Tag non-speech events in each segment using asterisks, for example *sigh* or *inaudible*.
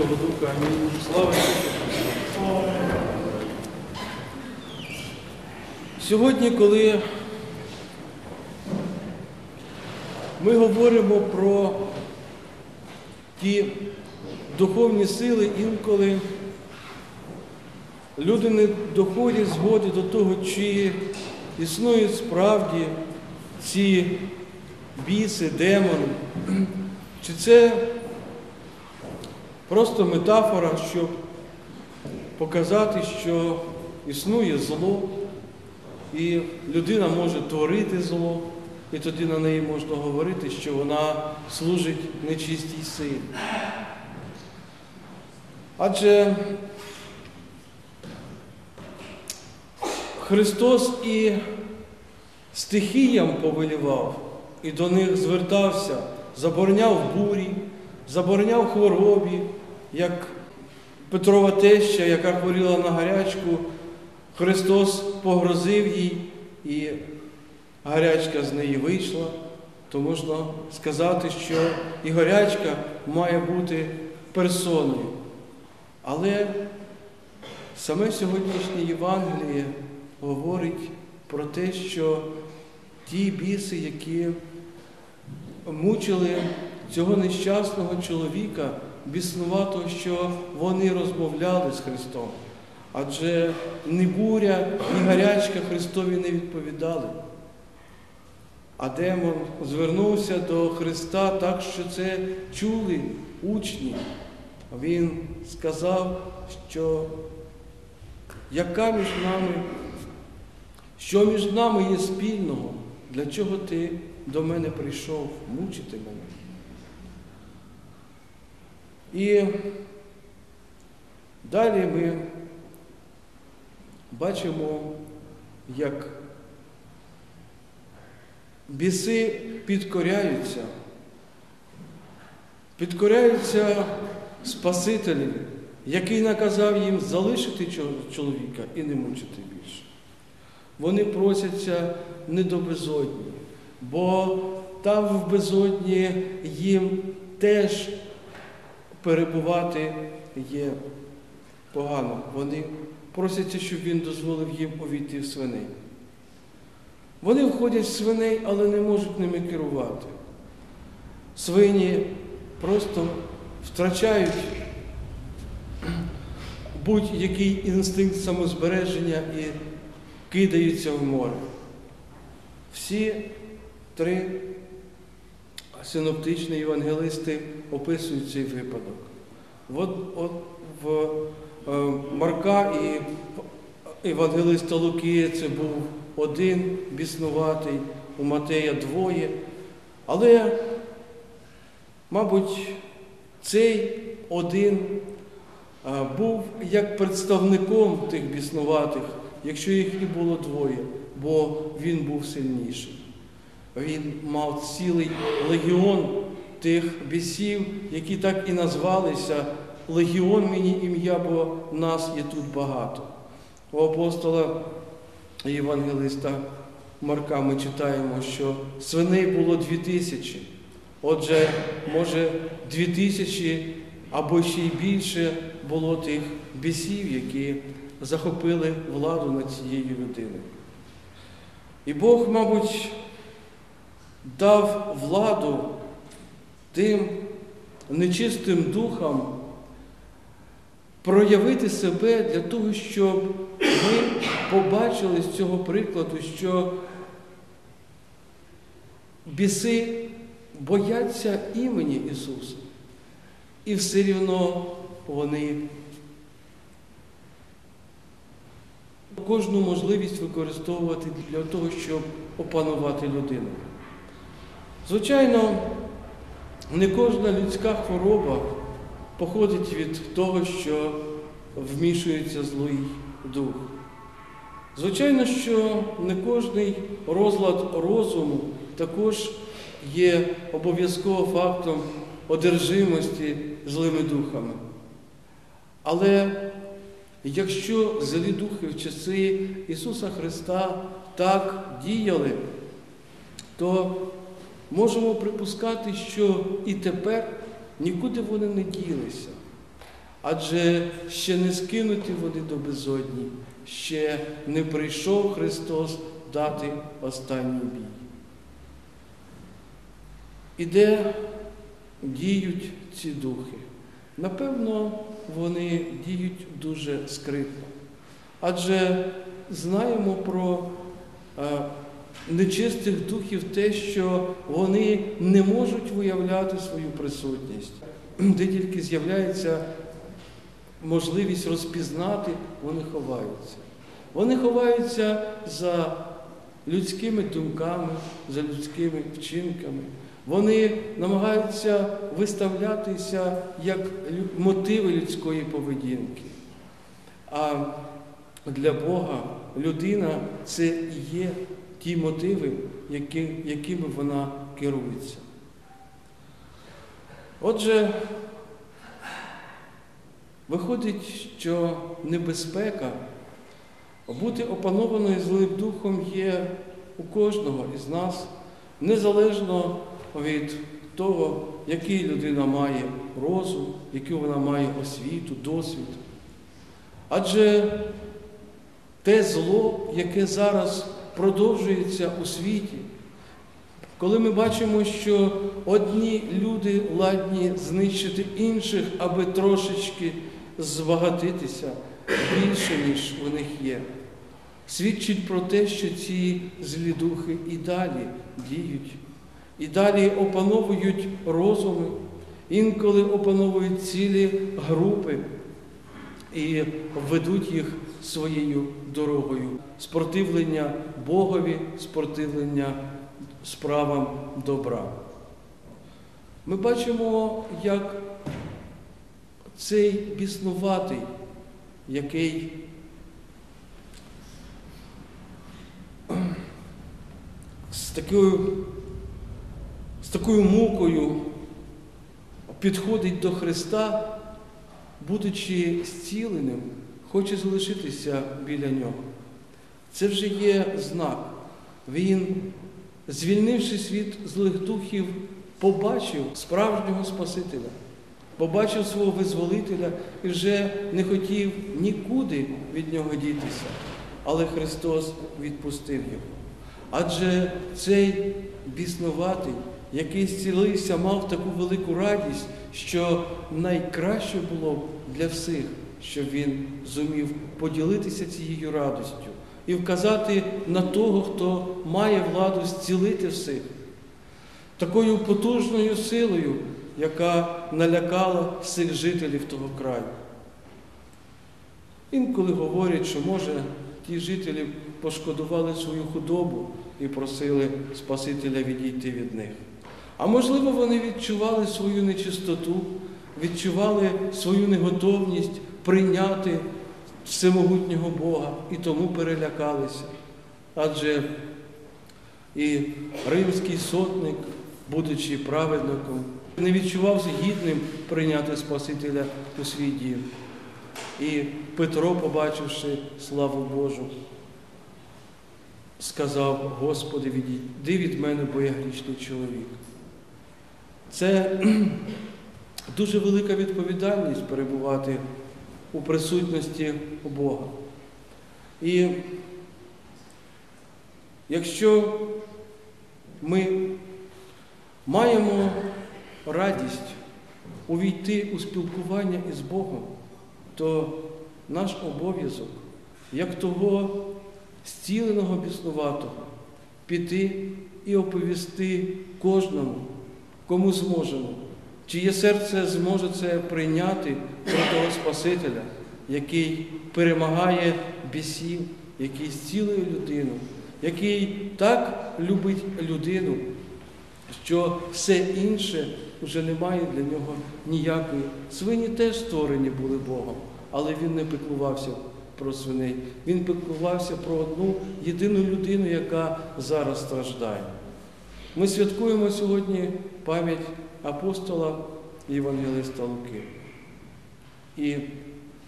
Святого Духа. Амінь. Слава Сьогодні, коли ми говоримо про ті духовні сили, інколи люди не доходять згоди до того, чи існують справді ці біси, демони, чи це просто метафора, щоб показати, що існує зло, і людина може творити зло, і тоді на неї можна говорити, що вона служить нечистій силі. Адже Христос і стихіям повелівав, і до них звертався, забороняв бурі, забороняв хворобі, як Петрова теща, яка хворіла на гарячку, Христос погрозив їй, і гарячка з неї вийшла, то можна сказати, що і гарячка має бути персоною. Але саме сьогоднішнє Євангеліє говорить про те, що ті біси, які мучили цього нещасного чоловіка, біснувато, що вони розмовляли з Христом. Адже ні буря, ні гарячка Христові не відповідали. А демон звернувся до Христа так, що це чули учні. Він сказав, що яка між нами, що між нами є спільного, для чого ти до мене прийшов мучити мене? І далі ми бачимо, як біси підкоряються, підкоряються Спасителеві, який наказав їм залишити чоловіка і не мучити більше. Вони просяться не до безодні, бо там в безодні їм теж перебувати є погано. Вони просяться, щоб він дозволив їм увійти в свиней. Вони входять в свиней, але не можуть ними керувати. Свині просто втрачають будь-який інстинкт самозбереження і кидаються в море. Всі три синоптичні євангелисти описують цей випадок. От, от в е, Марка і Євангелиста Луки це був один біснуватий, у Матея двоє. Але, мабуть, цей один був як представником тих біснуватих, якщо їх і було двоє, бо він був сильніший. Він мав цілий легіон тих бісів, які так і назвалися Легіон мені ім'я, бо нас є тут багато. У апостола Євангелиста Марка ми читаємо, що свиней було дві тисячі. Отже, може, дві тисячі або ще й більше було тих бісів, які захопили владу над цією людиною. І Бог, мабуть, дав владу тим нечистим духам проявити себе для того, щоб ми побачили з цього прикладу, що біси бояться імені Ісуса. І все рівно вони кожну можливість використовувати для того, щоб опанувати людину. Звичайно, не кожна людська хвороба походить від того, що вмішується злий дух. Звичайно, що не кожний розлад розуму також є обов'язково фактом одержимості злими духами. Але якщо злі духи в часи Ісуса Христа так діяли, то можемо припускати, що і тепер нікуди вони не ділися. Адже ще не скинуті вони до безодні, ще не прийшов Христос дати останній бій. І де діють ці духи? Напевно, вони діють дуже скритно. Адже знаємо про е, нечистих духів те, що вони не можуть виявляти свою присутність, *clears throat* де тільки з'являється можливість розпізнати, вони ховаються. Вони ховаються за людськими думками, за людськими вчинками. Вони намагаються виставлятися як мотиви людської поведінки. А для Бога людина це є ті мотиви, які, якими вона керується. Отже, виходить, що небезпека бути опанованою злим духом є у кожного із нас, незалежно від того, який людина має розум, яку вона має освіту, досвід. Адже те зло, яке зараз продовжується у світі, коли ми бачимо, що одні люди ладні знищити інших, аби трошечки збагатитися більше, ніж у них є, свідчить про те, що ці злі духи і далі діють, і далі опановують розуми, інколи опановують цілі групи і ведуть їх своєю дорогою. Спротивлення Богові, спротивлення справам добра. Ми бачимо, як цей біснуватий, який з такою, з такою мукою підходить до Христа, будучи зціленим, хоче залишитися біля нього. Це вже є знак. Він, звільнившись від злих духів, побачив справжнього Спасителя, побачив свого визволителя і вже не хотів нікуди від нього дітися. Але Христос відпустив його. Адже цей біснуватий, який зцілився, мав таку велику радість, що найкраще було б для всіх, щоб він зумів поділитися цією радістю і вказати на того, хто має владу зцілити всіх, такою потужною силою, яка налякала всіх жителів того краю. Інколи говорять, що може ті жителі пошкодували свою худобу і просили Спасителя відійти від них. А можливо, вони відчували свою нечистоту, відчували свою неготовність прийняти всемогутнього Бога і тому перелякалися. Адже і римський сотник, будучи праведником, не відчувався гідним прийняти Спасителя у свій дім. І Петро, побачивши славу Божу, сказав, Господи, відійди від мене, бо я грішний чоловік. Це *clears throat* дуже велика відповідальність перебувати у присутності Бога. І якщо ми маємо радість увійти у спілкування із Богом, то наш обов'язок, як того зціленого біснуватого, піти і оповісти кожному, кому зможемо, чиє серце зможе це прийняти про того Спасителя, який перемагає бісів, який зцілує людину, який так любить людину, що все інше вже не має для нього ніякої. Свині теж створені були Богом, але він не піклувався про свиней. Він піклувався про одну єдину людину, яка зараз страждає. Ми святкуємо сьогодні пам'ять апостола і Євангелиста Луки. І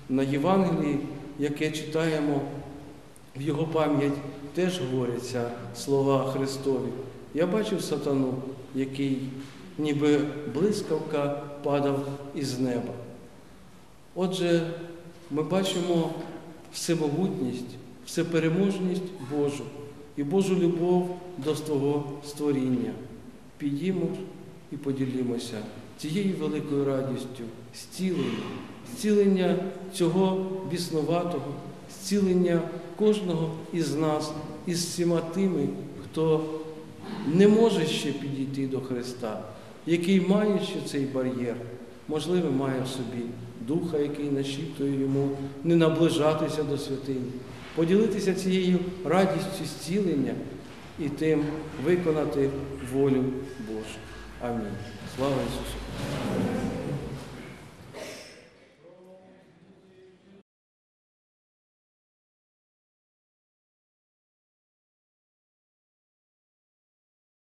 на Євангелії, яке читаємо в його пам'ять, теж говоряться слова Христові. Я бачив сатану, який ніби блискавка падав із неба. Отже, ми бачимо всемогутність, всепереможність Божу і Божу любов до свого створіння. Підіймо і поділімося цією великою радістю, зцілення, зцілення цього біснуватого, зцілення кожного із нас, із всіма тими, хто не може ще підійти до Христа, який має ще цей бар'єр, можливо, має в собі духа, який нашіптує йому не наближатися до святині, поділитися цією радістю зцілення і тим виконати волю Божу. Амінь. Слава Ісусу!